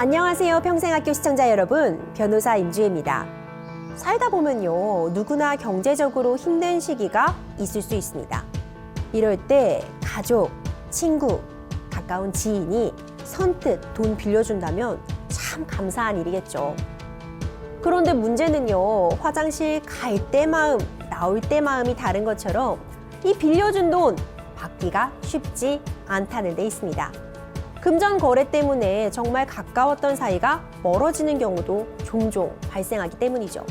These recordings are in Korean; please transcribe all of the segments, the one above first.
안녕하세요. 평생학교 시청자 여러분. 변호사 임주혜입니다. 살다 보면요. 누구나 경제적으로 힘든 시기가 있을 수 있습니다. 이럴 때 가족, 친구, 가까운 지인이 선뜻 돈 빌려준다면 참 감사한 일이겠죠. 그런데 문제는요. 화장실 갈 때 마음, 나올 때 마음이 다른 것처럼 이 빌려준 돈 받기가 쉽지 않다는 데 있습니다. 금전 거래 때문에 정말 가까웠던 사이가 멀어지는 경우도 종종 발생하기 때문이죠.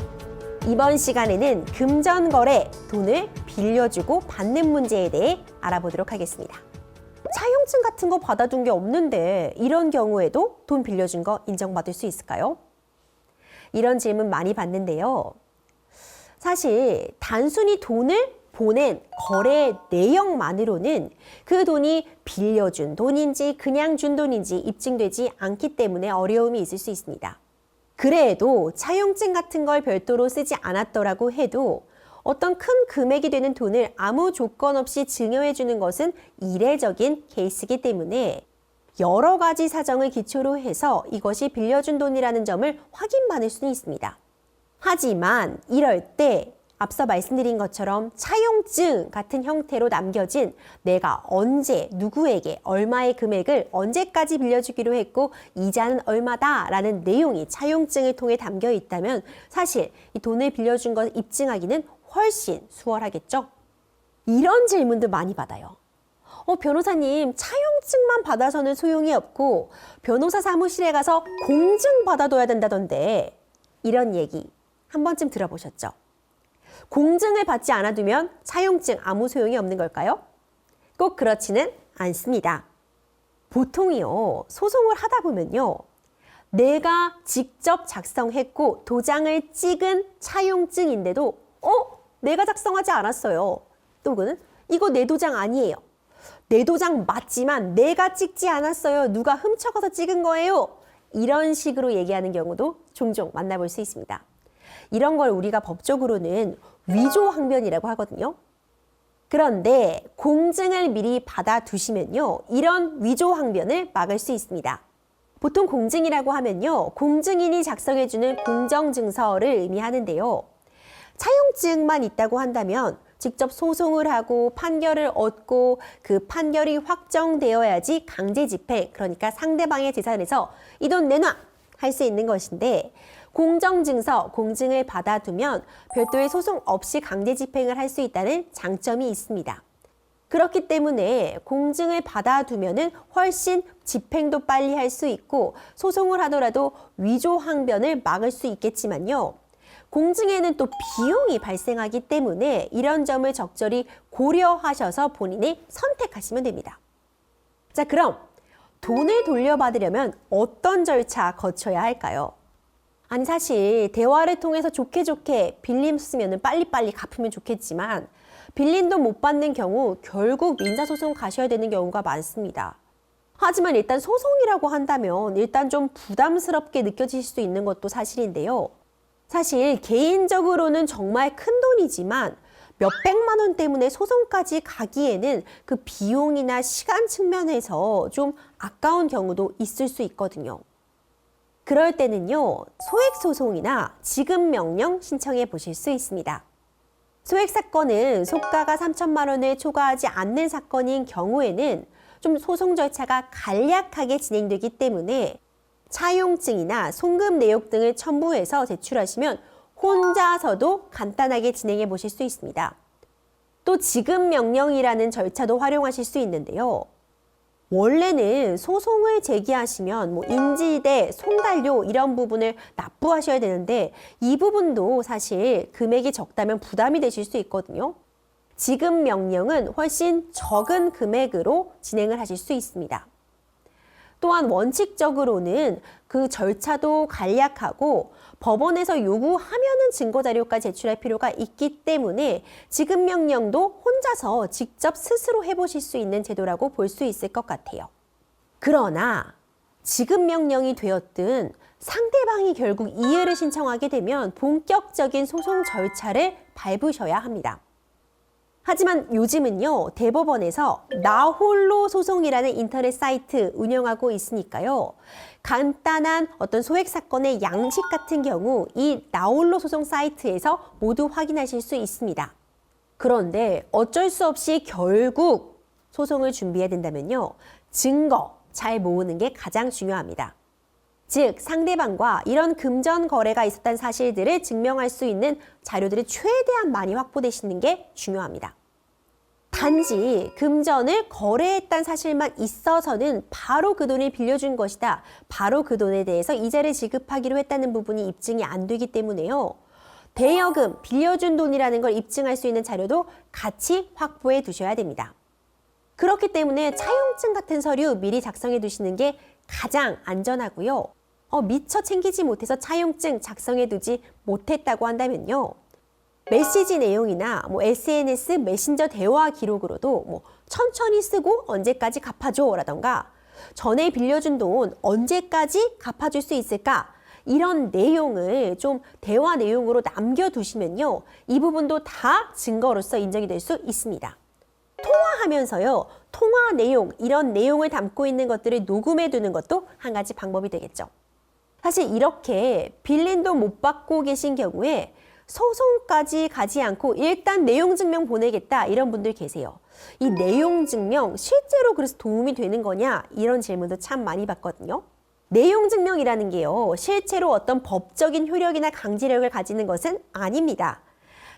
이번 시간에는 금전 거래, 돈을 빌려주고 받는 문제에 대해 알아보도록 하겠습니다. 차용증 같은 거 받아둔 게 없는데 이런 경우에도 돈 빌려준 거 인정받을 수 있을까요? 이런 질문 많이 받는데요. 사실 단순히 돈을 보낸 거래 내역만으로는 그 돈이 빌려준 돈인지 그냥 준 돈인지 입증되지 않기 때문에 어려움이 있을 수 있습니다. 그래도 차용증 같은 걸 별도로 쓰지 않았더라고 해도 어떤 큰 금액이 되는 돈을 아무 조건 없이 증여해 주는 것은 이례적인 케이스이기 때문에 여러 가지 사정을 기초로 해서 이것이 빌려준 돈이라는 점을 확인받을 수는 있습니다. 하지만 이럴 때 앞서 말씀드린 것처럼 차용증 같은 형태로 남겨진 내가 언제 누구에게 얼마의 금액을 언제까지 빌려주기로 했고 이자는 얼마다라는 내용이 차용증을 통해 담겨 있다면 사실 이 돈을 빌려준 것 입증하기는 훨씬 수월하겠죠. 이런 질문도 많이 받아요. 어, 변호사님, 차용증만 받아서는 소용이 없고 변호사 사무실에 가서 공증 받아둬야 된다던데 이런 얘기 한 번쯤 들어보셨죠? 공증을 받지 않아 두면 차용증 아무 소용이 없는 걸까요? 꼭 그렇지는 않습니다. 보통이요, 소송을 하다 보면요, 내가 직접 작성했고 도장을 찍은 차용증인데도, 어? 내가 작성하지 않았어요. 또는 이거 내 도장 아니에요. 내 도장 맞지만 내가 찍지 않았어요. 누가 훔쳐가서 찍은 거예요. 이런 식으로 얘기하는 경우도 종종 만나볼 수 있습니다. 이런 걸 우리가 법적으로는 위조 항변이라고 하거든요. 그런데 공증을 미리 받아두시면요. 이런 위조 항변을 막을 수 있습니다. 보통 공증이라고 하면요. 공증인이 작성해주는 공정증서를 의미하는데요. 차용증만 있다고 한다면 직접 소송을 하고 판결을 얻고 그 판결이 확정되어야지 강제 집행, 그러니까 상대방의 재산에서 이 돈 내놔! 할 수 있는 것인데 공정증서, 공증을 받아두면 별도의 소송 없이 강제 집행을 할 수 있다는 장점이 있습니다. 그렇기 때문에 공증을 받아두면은 훨씬 집행도 빨리 할 수 있고 소송을 하더라도 위조 항변을 막을 수 있겠지만요. 공증에는 또 비용이 발생하기 때문에 이런 점을 적절히 고려하셔서 본인이 선택하시면 됩니다. 자, 그럼 돈을 돌려받으려면 어떤 절차 거쳐야 할까요? 아니 사실 대화를 통해서 좋게 좋게 빌림 쓰면은 빨리빨리 갚으면 좋겠지만 빌린 돈 못 받는 경우 결국 민사소송 가셔야 되는 경우가 많습니다. 하지만 일단 소송이라고 한다면 일단 좀 부담스럽게 느껴질 수 있는 것도 사실인데요. 사실 개인적으로는 정말 큰 돈이지만 몇백만 원 때문에 소송까지 가기에는 그 비용이나 시간 측면에서 좀 아까운 경우도 있을 수 있거든요. 그럴 때는요, 소액소송이나 지급명령 신청해 보실 수 있습니다. 소액 사건은 소가가 3천만 원을 초과하지 않는 사건인 경우에는 좀 소송 절차가 간략하게 진행되기 때문에 차용증이나 송금 내역 등을 첨부해서 제출하시면 혼자서도 간단하게 진행해 보실 수 있습니다. 또 지급 명령이라는 절차도 활용하실 수 있는데요. 원래는 소송을 제기하시면 뭐 인지대, 송달료 이런 부분을 납부하셔야 되는데 이 부분도 사실 금액이 적다면 부담이 되실 수 있거든요. 지급 명령은 훨씬 적은 금액으로 진행을 하실 수 있습니다. 또한 원칙적으로는 그 절차도 간략하고 법원에서 요구하면은 증거 자료까지 제출할 필요가 있기 때문에 지급 명령도 혼자서 직접 스스로 해보실 수 있는 제도라고 볼 수 있을 것 같아요. 그러나 지급 명령이 되었든 상대방이 결국 이해를 신청하게 되면 본격적인 소송 절차를 밟으셔야 합니다. 하지만 요즘은요, 대법원에서 나홀로 소송이라는 인터넷 사이트 운영하고 있으니까요. 간단한 어떤 소액 사건의 양식 같은 경우 이 나홀로 소송 사이트에서 모두 확인하실 수 있습니다. 그런데 어쩔 수 없이 결국 소송을 준비해야 된다면요. 증거 잘 모으는 게 가장 중요합니다. 즉, 상대방과 이런 금전 거래가 있었다는 사실들을 증명할 수 있는 자료들이 최대한 많이 확보되시는 게 중요합니다. 단지 금전을 거래했다는 사실만 있어서는 바로 그 돈을 빌려준 것이다. 바로 그 돈에 대해서 이자를 지급하기로 했다는 부분이 입증이 안 되기 때문에요. 대여금, 빌려준 돈이라는 걸 입증할 수 있는 자료도 같이 확보해 두셔야 됩니다. 그렇기 때문에 차용증 같은 서류 미리 작성해 두시는 게 가장 안전하고요. 어, 미처 챙기지 못해서 차용증 작성해 두지 못했다고 한다면요. 메시지 내용이나 뭐 SNS 메신저 대화 기록으로도 뭐 천천히 쓰고 언제까지 갚아줘 라던가 전에 빌려준 돈 언제까지 갚아줄 수 있을까 이런 내용을 좀 대화 내용으로 남겨두시면요 이 부분도 다 증거로서 인정이 될 수 있습니다. 통화하면서요 통화 내용 이런 내용을 담고 있는 것들을 녹음해 두는 것도 한 가지 방법이 되겠죠. 사실 이렇게 빌린 돈 못 받고 계신 경우에 소송까지 가지 않고 일단 내용 증명 보내겠다 이런 분들 계세요. 이 내용 증명 실제로 그래서 도움이 되는 거냐 이런 질문도 참 많이 받거든요. 내용 증명이라는 게요. 실제로 어떤 법적인 효력이나 강제력을 가지는 것은 아닙니다.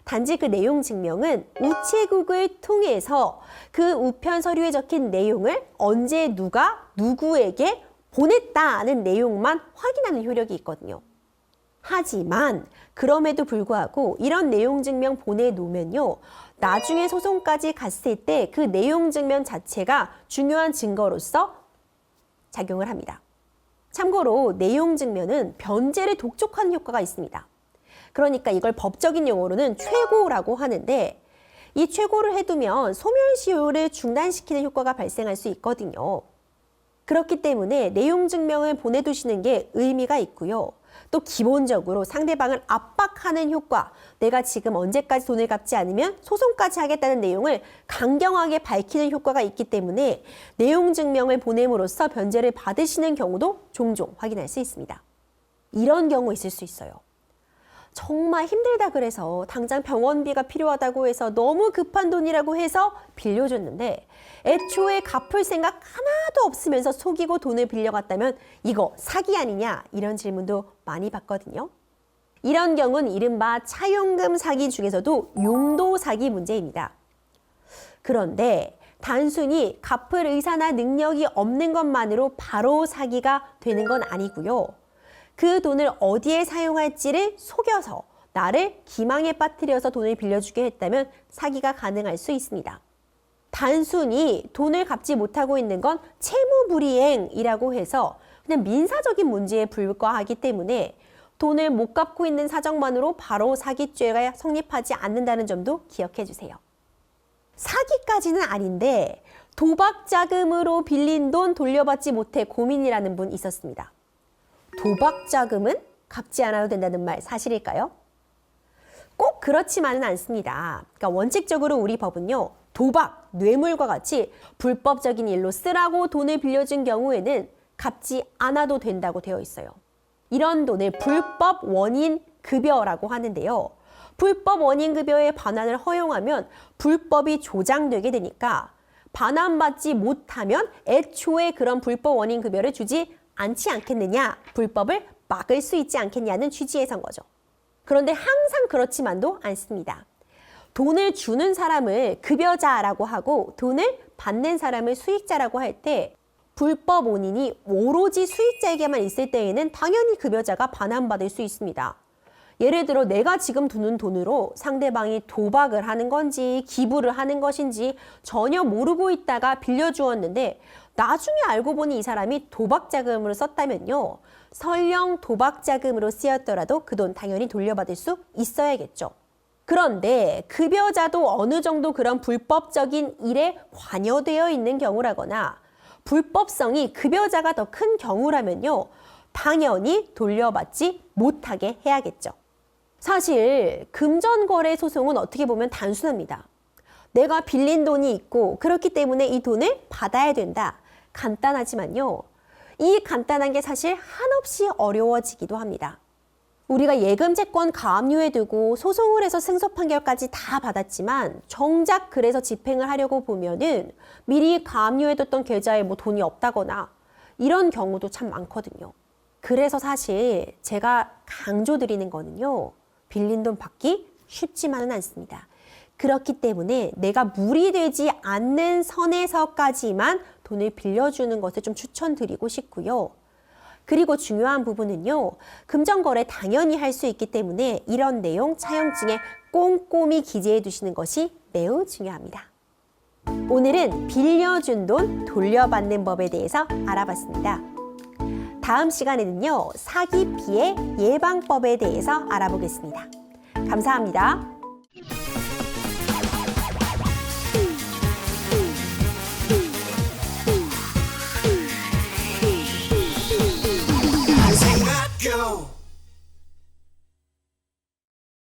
단지 그 내용 증명은 우체국을 통해서 그 우편 서류에 적힌 내용을 언제 누가 누구에게 보냈다는 내용만 확인하는 효력이 있거든요. 하지만 그럼에도 불구하고 이런 내용 증명 보내놓으면요. 나중에 소송까지 갔을 때 그 내용 증명 자체가 중요한 증거로서 작용을 합니다. 참고로 내용 증명은 변제를 독촉하는 효과가 있습니다. 그러니까 이걸 법적인 용어로는 최고라고 하는데 이 최고를 해두면 소멸시효를 중단시키는 효과가 발생할 수 있거든요. 그렇기 때문에 내용 증명을 보내두시는 게 의미가 있고요. 또 기본적으로 상대방을 압박하는 효과, 내가 지금 언제까지 돈을 갚지 않으면 소송까지 하겠다는 내용을 강경하게 밝히는 효과가 있기 때문에 내용 증명을 보냄으로써 변제를 받으시는 경우도 종종 확인할 수 있습니다. 이런 경우 있을 수 있어요. 정말 힘들다 그래서 당장 병원비가 필요하다고 해서 너무 급한 돈이라고 해서 빌려줬는데 애초에 갚을 생각 하나도 없으면서 속이고 돈을 빌려갔다면 이거 사기 아니냐 이런 질문도 많이 받거든요. 이런 경우는 이른바 차용금 사기 중에서도 용도 사기 문제입니다. 그런데 단순히 갚을 의사나 능력이 없는 것만으로 바로 사기가 되는 건 아니고요. 그 돈을 어디에 사용할지를 속여서 나를 기망에 빠뜨려서 돈을 빌려주게 했다면 사기가 가능할 수 있습니다. 단순히 돈을 갚지 못하고 있는 건 채무불이행이라고 해서 그냥 민사적인 문제에 불과하기 때문에 돈을 못 갚고 있는 사정만으로 바로 사기죄가 성립하지 않는다는 점도 기억해 주세요. 사기까지는 아닌데 도박 자금으로 빌린 돈 돌려받지 못해 고민이라는 분 있었습니다. 도박 자금은 갚지 않아도 된다는 말 사실일까요? 꼭 그렇지만은 않습니다. 그러니까 원칙적으로 우리 법은요. 도박, 뇌물과 같이 불법적인 일로 쓰라고 돈을 빌려준 경우에는 갚지 않아도 된다고 되어 있어요. 이런 돈을 불법 원인 급여라고 하는데요. 불법 원인 급여의 반환을 허용하면 불법이 조장되게 되니까 반환받지 못하면 애초에 그런 불법 원인 급여를 주지 않지 않겠느냐, 불법을 막을 수 있지 않겠냐는 취지에선 거죠. 그런데 항상 그렇지만도 않습니다. 돈을 주는 사람을 급여자라고 하고 돈을 받는 사람을 수익자라고 할 때 불법 원인이 오로지 수익자에게만 있을 때에는 당연히 급여자가 반환받을 수 있습니다. 예를 들어 내가 지금 두는 돈으로 상대방이 도박을 하는 건지 기부를 하는 것인지 전혀 모르고 있다가 빌려주었는데 나중에 알고 보니 이 사람이 도박 자금으로 썼다면요. 설령 도박 자금으로 쓰였더라도 그 돈 당연히 돌려받을 수 있어야겠죠. 그런데 급여자도 어느 정도 그런 불법적인 일에 관여되어 있는 경우라거나 불법성이 급여자가 더 큰 경우라면요. 당연히 돌려받지 못하게 해야겠죠. 사실 금전거래 소송은 어떻게 보면 단순합니다. 내가 빌린 돈이 있고 그렇기 때문에 이 돈을 받아야 된다. 간단하지만요. 이 간단한 게 사실 한없이 어려워지기도 합니다. 우리가 예금 채권 가압류에 두고 소송을 해서 승소 판결까지 다 받았지만 정작 그래서 집행을 하려고 보면은 미리 가압류에 뒀던 계좌에 뭐 돈이 없다거나 이런 경우도 참 많거든요. 그래서 사실 제가 강조드리는 거는요. 빌린 돈 받기 쉽지만은 않습니다. 그렇기 때문에 내가 무리되지 않는 선에서까지만 돈을 빌려주는 것을 좀 추천드리고 싶고요. 그리고 중요한 부분은요, 금전거래 당연히 할 수 있기 때문에 이런 내용 차용증에 꼼꼼히 기재해 두시는 것이 매우 중요합니다. 오늘은 빌려준 돈 돌려받는 법에 대해서 알아봤습니다. 다음 시간에는요, 사기 피해 예방법에 대해서 알아보겠습니다. 감사합니다.